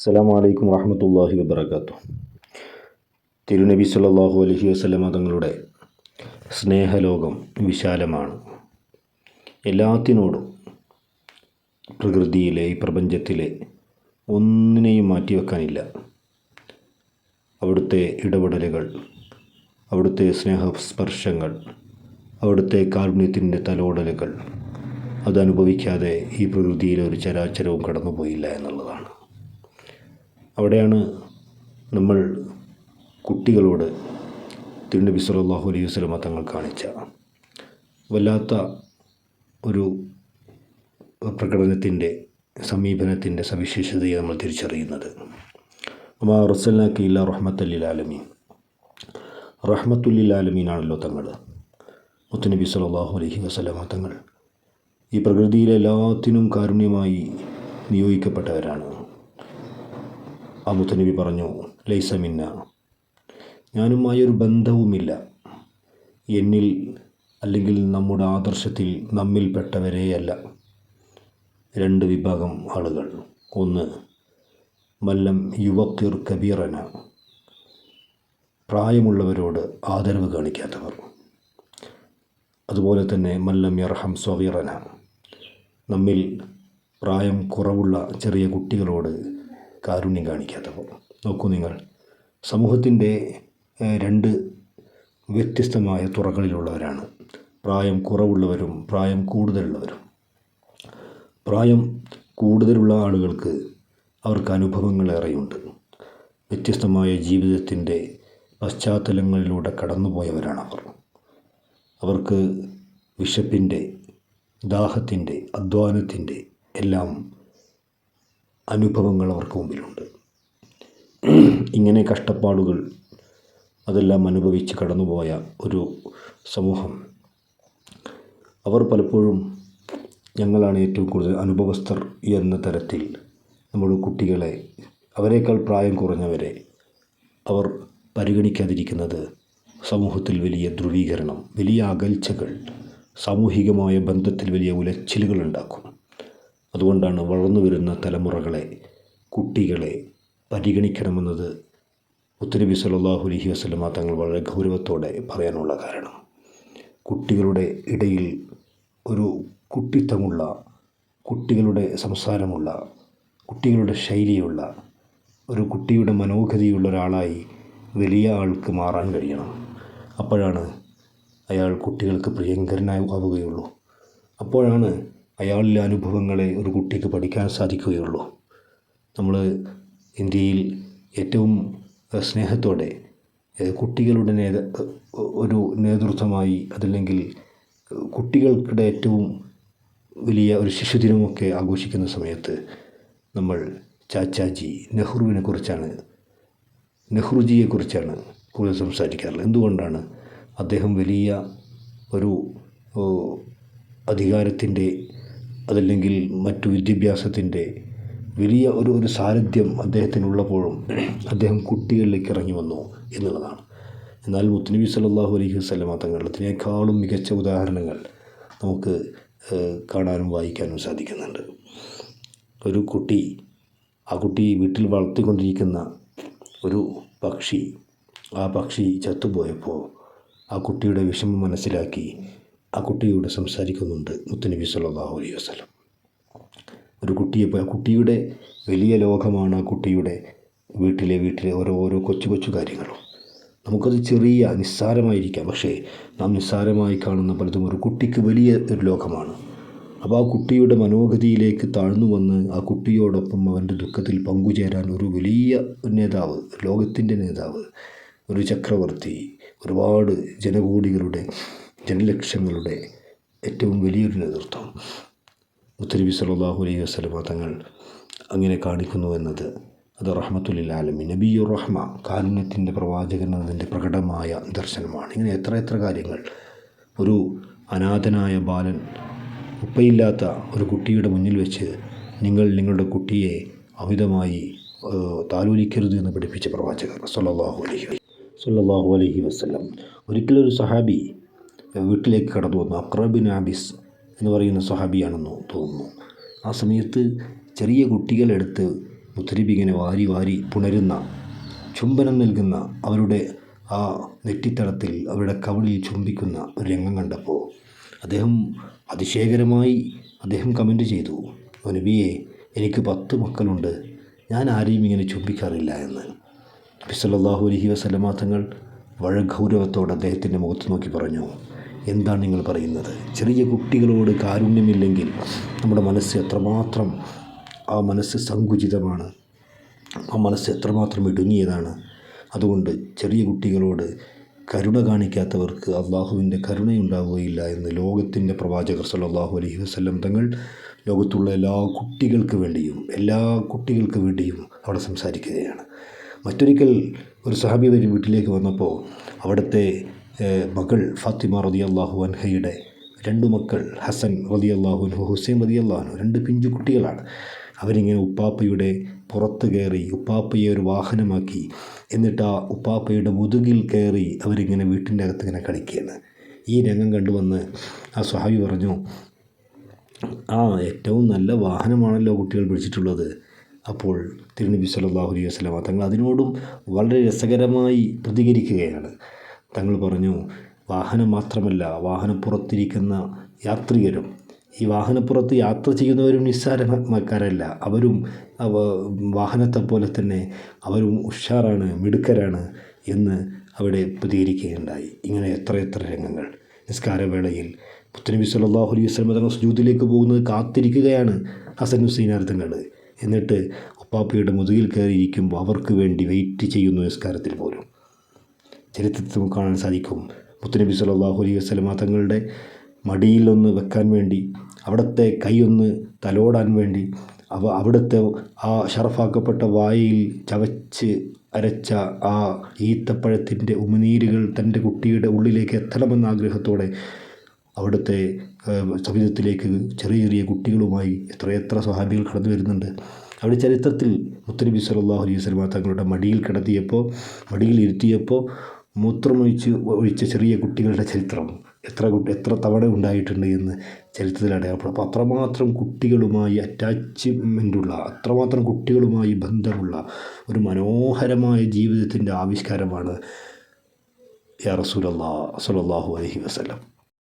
അസ്സാം അലൈക്കും വാഹമത്തല്ലാഹി വബർക്കാത്തു തിരുനബി സല്ലല്ലാഹു അലഹി വസ്ലമ തങ്ങളുടെ സ്നേഹലോകം വിശാലമാണ്. എല്ലാത്തിനോടും പ്രകൃതിയിലെ പ്രപഞ്ചത്തിലെ ഒന്നിനെയും മാറ്റിവെക്കാനില്ല. അവിടുത്തെ ഇടപെടലുകൾ അവിടുത്തെ സ്നേഹസ്പർശങ്ങൾ അവിടുത്തെ കാരുണ്യത്തിന്റെ തലോടലുകൾ അതനുഭവിക്കാതെ ഈ പ്രകൃതിയിലെ ഒരു ചരാചരവും കടന്നുപോയില്ല എന്നുള്ളതാണ്. അവിടെയാണ് നമ്മൾ കുട്ടികളോട് തിരുനബി സല്ലല്ലാഹു അലൈഹി വസല്ലമ തങ്ങൾ കാണിച്ച വല്ലാത്ത ഒരു പ്രകടനത്തിന്റെ സമീപനത്തിന്റെ സവിശേഷതയെ നമ്മൾ തിരിച്ചറിയുന്നത്. അമാ റസൽനാക്കി ഇല്ല റഹ്മത്തല്ലിൽ ആലമീൻ. റഹ്മത്തുല്ലിൽ ആലമീനാണല്ലോ തങ്ങൾ. മുത്തുനബി സല്ലല്ലാഹു അലൈഹി വസല്ലമ തങ്ങൾ. ഈ പ്രകൃതിയിലെ എല്ലാത്തിനും കാരുണ്യമായി നിയോഗിക്കപ്പെട്ടവരാണ്. ആ മുത്തനബി പറഞ്ഞു ലൈസമിന്ന ഞാനുമായി ഒരു ബന്ധവുമില്ല. എന്നിൽ അല്ലെങ്കിൽ നമ്മുടെ ആദർശത്തിൽ നമ്മിൽപ്പെട്ടവരെയല്ല രണ്ട് വിഭാഗം ആളുകൾ. ഒന്ന് മല്ലം യുവക്കിർ കബീറന. പ്രായമുള്ളവരോട് ആദരവ് കാണിക്കാത്തവർ. അതുപോലെ തന്നെ മല്ലം യർഹം സ്വവീറന. നമ്മിൽ പ്രായം കുറവുള്ള ചെറിയ കുട്ടികളോട് കാരുണ്യം കാണിക്കാത്തവർ നോക്കൂ നിങ്ങൾ. സമൂഹത്തിന്റെ രണ്ട് വ്യത്യസ്തമായ തുറകളിലുള്ളവരാണ്. പ്രായം കുറവുള്ളവരും പ്രായം കൂടുതലുള്ളവരും. പ്രായം കൂടുതലുള്ള ആളുകൾക്ക് അവർക്ക് അനുഭവങ്ങൾ ഏറെയുണ്ട്. വ്യത്യസ്തമായ ജീവിതത്തിന്റെ പശ്ചാത്തലങ്ങളിലൂടെ കടന്നുപോയവരാണ് അവർ. അവർക്ക് വിശപ്പിന്റെ ദാഹത്തിന്റെ അധ്വാനത്തിന്റെ എല്ലാം അനുഭവങ്ങൾ അവർക്ക് മുമ്പിലുണ്ട്. ഇങ്ങനെ കഷ്ടപ്പാടുകൾ അതെല്ലാം അനുഭവിച്ച് കടന്നുപോയ ഒരു സമൂഹം. അവർ പലപ്പോഴും ഞങ്ങളാണ് ഏറ്റവും കൂടുതൽ അനുഭവസ്ഥർ എന്ന തരത്തിൽ നമ്മൾ കുട്ടികളെ അവരെക്കാൾ പ്രായം കുറഞ്ഞവരെ അവർ പരിഗണിക്കാതിരിക്കുന്നത് സമൂഹത്തിൽ വലിയ ധ്രുവീകരണം വലിയ അകൽച്ചകൾ സാമൂഹികമായ ബന്ധത്തിൽ വലിയ ഉലച്ചിലുകൾ ഉണ്ടാക്കും. അതുകൊണ്ടാണ് വളർന്നു വരുന്ന തലമുറകളെ കുട്ടികളെ പരിഗണിക്കണമെന്നത് മുത്തനബി സല്ലല്ലാഹു അലഹി വസല്ലമ തങ്ങൾ വളരെ ഗൗരവത്തോടെ പറയാനുള്ള കാരണം. കുട്ടികളുടെ ഇടയിൽ ഒരു കുട്ടിത്തമുള്ള കുട്ടികളുടെ സംസാരമുള്ള കുട്ടികളുടെ ശൈലിയുള്ള ഒരു കുട്ടിയുടെ മനോഗതിയുള്ള ഒരാളായി വലിയ ആൾക്ക് മാറാൻ കഴിയണം. അപ്പോഴാണ് അയാൾ കുട്ടികൾക്ക് പ്രിയങ്കരനായി ആവുകയുള്ളൂ. അപ്പോഴാണ് അയാളിലെ അനുഭവങ്ങളെ ഒരു കുട്ടിക്ക് പഠിക്കാൻ സാധിക്കുകയുള്ളൂ. നമ്മൾ ഇന്ത്യയിൽ ഏറ്റവും സ്നേഹത്തോടെ കുട്ടികളുടെ നേത ഒരു നേതൃത്വമായി അതല്ലെങ്കിൽ കുട്ടികൾക്കിടെ ഏറ്റവും വലിയ ഒരു ശിശുദിനമൊക്കെ ആഘോഷിക്കുന്ന സമയത്ത് നമ്മൾ ചാച്ചാജി നെഹ്റുവിനെ കുറിച്ചാണ് നെഹ്റുജിയെക്കുറിച്ചാണ് കൂടുതൽ സംസാരിക്കാറുള്ളത്. എന്തുകൊണ്ടാണ് അദ്ദേഹം വലിയ ഒരു അധികാരത്തിന്റെ അതല്ലെങ്കിൽ മറ്റു വിദ്യാഭ്യാസത്തിന്റെ വലിയ ഒരു ഒരു സാരഥ്യം അദ്ദേഹത്തിനുള്ളപ്പോഴും അദ്ദേഹം കുട്ടികളിലേക്ക് ഇറങ്ങി വന്നു എന്നുള്ളതാണ്. എന്നാൽ മുത്തുനബി സല്ലല്ലാഹു അലൈഹി വസല്ലമ തങ്ങളത്തിനേക്കാളും മികച്ച ഉദാഹരണങ്ങൾ നമുക്ക് കാണാനും വായിക്കാനും സാധിക്കുന്നുണ്ട്. ഒരു കുട്ടി ആ കുട്ടി വീട്ടിൽ വളർത്തിക്കൊണ്ടിരിക്കുന്ന ഒരു പക്ഷി ആ പക്ഷി ചത്തുപോയപ്പോൾ ആ കുട്ടിയുടെ വിഷമം മനസ്സിലാക്കി ആ കുട്ടിയോട് സംസാരിക്കുന്നുണ്ട് മുത്തനബി സല്ലല്ലാഹു അലൈഹി വസല്ലം. ഒരു കുട്ടിയെ ആ കുട്ടിയുടെ വലിയ ലോകമാണ് ആ കുട്ടിയുടെ വീട്ടിലെ വീട്ടിലെ ഓരോ ഓരോ കൊച്ചു കൊച്ചു കാര്യങ്ങളും. നമുക്കത് ചെറിയ നിസ്സാരമായിരിക്കാം. പക്ഷേ നാം നിസ്സാരമായി കാണുന്ന പലതും ഒരു കുട്ടിക്ക് വലിയ ഒരു ലോകമാണ്. അപ്പോൾ ആ കുട്ടിയുടെ മനോഗതിയിലേക്ക് താഴ്ന്നു വന്ന് ആ കുട്ടിയോടൊപ്പം അവന്റെ ദുഃഖത്തിൽ പങ്കുചേരാൻ ഒരു വലിയ നേതാവ് ലോകത്തിന്റെ നേതാവ് ഒരു ചക്രവർത്തി ഒരുപാട് ജനകോടികളുടെ ജനലക്ഷങ്ങളുടെ ഏറ്റവും വലിയൊരു നേതൃത്വം. മുത്തനബി സല്ലല്ലാഹു അലൈഹി വസ്ലമ തങ്ങൾ അങ്ങനെ കാണിക്കുന്നു എന്നത് അത് റഹ്മത്തുലിൽ ആലമി. നബിയു റഹ്മ കാരുണ്യത്തിന്റെ പ്രവാചകൻ എന്നതിന്റെ പ്രകടമായ ദർശനമാണ്. ഇങ്ങനെ എത്ര എത്ര കാര്യങ്ങൾ. ഒരു അനാഥനായ ബാലൻ ഉപ്പയില്ലാത്ത ഒരു കുട്ടിയുടെ മുന്നിൽ വെച്ച് നിങ്ങൾ നിങ്ങളുടെ കുട്ടിയെ അമിതമായി താലോലിക്കരുത് എന്ന് പഠിപ്പിച്ച പ്രവാചകർ സല്ലാഹു അലഹി സല്ലല്ലാഹു അലൈഹി വസല്ലം. ഒരിക്കലൊരു സഹാബി വീട്ടിലേക്ക് കടന്നു വന്നു. അക്രബിൻ ആബിസ് എന്ന് പറയുന്ന സഹാബിയാണെന്ന് തോന്നുന്നു. ആ സമയത്ത് ചെറിയ കുട്ടികളെടുത്ത് മുത്തരിബിങ്ങനെ വാരി വാരി പുണരുന്ന ചുംബനം നൽകുന്ന അവരുടെ ആ നെറ്റിത്തടത്തിൽ അവരുടെ കവിളിൽ ചുംബിക്കുന്ന ഒരു രംഗം കണ്ടപ്പോൾ അദ്ദേഹം അതിശയകരമായി അദ്ദേഹം കമന്റ് ചെയ്തു. "ഓ നബിയെ എനിക്ക് പത്ത് മക്കളുണ്ട്. ഞാൻ ആരെയും ഇങ്ങനെ ചുംബിക്കാറില്ല എന്ന്. നബി സല്ലല്ലാഹു അലൈഹി വസല്ലമ തങ്ങൾ വളരെ ഗൗരവത്തോടെ അദ്ദേഹത്തിന്റെ മുഖത്ത് നോക്കി പറഞ്ഞു. എന്താണ് നിങ്ങൾ പറയുന്നത്? ചെറിയ കുട്ടികളോട് കാരുണ്യമില്ലെങ്കിൽ നമ്മുടെ മനസ്സ് എത്രമാത്രം ആ മനസ്സ് സങ്കുചിതമാണ് ആ മനസ്സ് എത്രമാത്രം ഇടുങ്ങിയതാണ്. അതുകൊണ്ട് ചെറിയ കുട്ടികളോട് കരുണ കാണിക്കാത്തവർക്ക് അള്ളാഹുവിന്റെ കരുണയുണ്ടാവുകയില്ല എന്ന് ലോകത്തിന്റെ പ്രവാചകർ സല്ലല്ലാഹു അലൈഹി വസ്ലം തങ്ങൾ ലോകത്തുള്ള എല്ലാ കുട്ടികൾക്ക് വേണ്ടിയും എല്ലാ കുട്ടികൾക്ക് വേണ്ടിയും അവിടെ സംസാരിക്കുകയാണ്. മറ്റൊരിക്കൽ ഒരു സഹാബി വരി വീട്ടിലേക്ക് വന്നപ്പോൾ അവിടുത്തെ മകൾ ഫാത്തിമ റതി അള്ളാഹു അൻഹയുടെ രണ്ട് മക്കൾ ഹസൻ റതി അള്ളാഹുൻഹു ഹുസൈൻ റതി അള്ളാഹു രണ്ട് പിഞ്ചു കുട്ടികളാണ്. അവരിങ്ങനെ ഉപ്പാപ്പയുടെ പുറത്ത് കയറി ഉപ്പാപ്പയെ ഒരു വാഹനമാക്കി. എന്നിട്ട് ആ ഉപ്പാപ്പയുടെ മുതുകിൽ കയറി അവരിങ്ങനെ വീട്ടിന്റെ അകത്ത് ഇങ്ങനെ കളിക്കുകയാണ്. ഈ രംഗം കണ്ടുവന്ന് ആ സ്വഹാബി പറഞ്ഞു ആ ഏറ്റവും നല്ല വാഹനമാണല്ലോ കുട്ടികൾ പിടിച്ചിട്ടുള്ളത്. അപ്പോൾ തിരുനബി സല്ലല്ലാഹു അലൈഹി വസല്ലമ തങ്ങൾ അതിനോടും വളരെ രസകരമായി പ്രതികരിക്കുകയാണ്. തങ്ങൾ പറഞ്ഞു വാഹനം മാത്രമല്ല വാഹനപ്പുറത്തിരിക്കുന്ന യാത്രികരും ഈ വാഹനപ്പുറത്ത് യാത്ര ചെയ്യുന്നവരും നിസ്സാരക്കാരല്ല അവരും അവ വാഹനത്തെ പോലെ തന്നെ അവരും ഉഷാറാണ് മിടുക്കരാണ് എന്ന് അവിടെ പ്രതികരിക്കുകയുണ്ടായി. ഇങ്ങനെ എത്ര എത്ര രംഗങ്ങൾ. നിസ്കാരവേളയിൽ പുത്തനബി സല്ലല്ലാഹു അലൈഹി വസല്ലം തങ്ങൾ സുജൂദിലേക്ക് പോകുന്നത് കാത്തിരിക്കുകയാണ് ഹസൻ ഹുസൈൻ അർത്ഥങ്ങൾ എന്നിട്ട് ഉപ്പാപ്പയുടെ മുതുകിൽ കയറിയിരിക്കുമ്പോൾ അവർക്ക് വേണ്ടി വെയിറ്റ് ചെയ്യുന്നു നിസ്കാരത്തിൽ പോലും. ചരിത്രത്തിൽ നമുക്ക് കാണാൻ സാധിക്കും. മുത്തുനബി സല്ലല്ലാഹു അലൈഹി വസല്ലമ തങ്ങളുടെ മടിയിലൊന്ന് വെക്കാൻ വേണ്ടി അവിടുത്തെ കൈയൊന്ന് തലോടാൻ വേണ്ടി അവ അവിടുത്തെ ആ ഷറഫാക്കപ്പെട്ട വായിൽ ചവച്ച് അരച്ച ആ ഈത്തപ്പഴത്തിന്റെ ഉമിനീരുകൾ തന്റെ കുട്ടിയുടെ ഉള്ളിലേക്ക് എത്തണമെന്ന ആഗ്രഹത്തോടെ അവിടുത്തെ സമീപത്തിലേക്ക് ചെറിയ ചെറിയ കുട്ടികളുമായി എത്രയെത്ര സ്വഹാബികൾ കടന്നു വരുന്നുണ്ട്. അവിടെ ചരിത്രത്തിൽ മുത്തനബി സല്ലല്ലാഹു അലൈഹി വസല്ലമ തങ്ങളുടെ മടിയിൽ കിടത്തിയപ്പോൾ മടിയിൽ ഇരുത്തിയപ്പോൾ മൂത്രമൊഴിച്ച് ഒഴിച്ച ചെറിയ കുട്ടികളുടെ ചരിത്രം. എത്ര എത്ര തവണ ഉണ്ടായിട്ടുണ്ട് എന്ന് ചരിത്രത്തിൽ അടയാളപ്പെടും അപ്പോൾ അത്രമാത്രം കുട്ടികളുമായി അറ്റാച്ച്മെന്റുള്ള അത്രമാത്രം കുട്ടികളുമായി ബന്ധമുള്ള ഒരു മനോഹരമായ ജീവിതത്തിന്റെ ആവിഷ്കാരമാണ് യാ റസൂലല്ലാ സല്ലല്ലാഹു അലഹി വസല്ലം.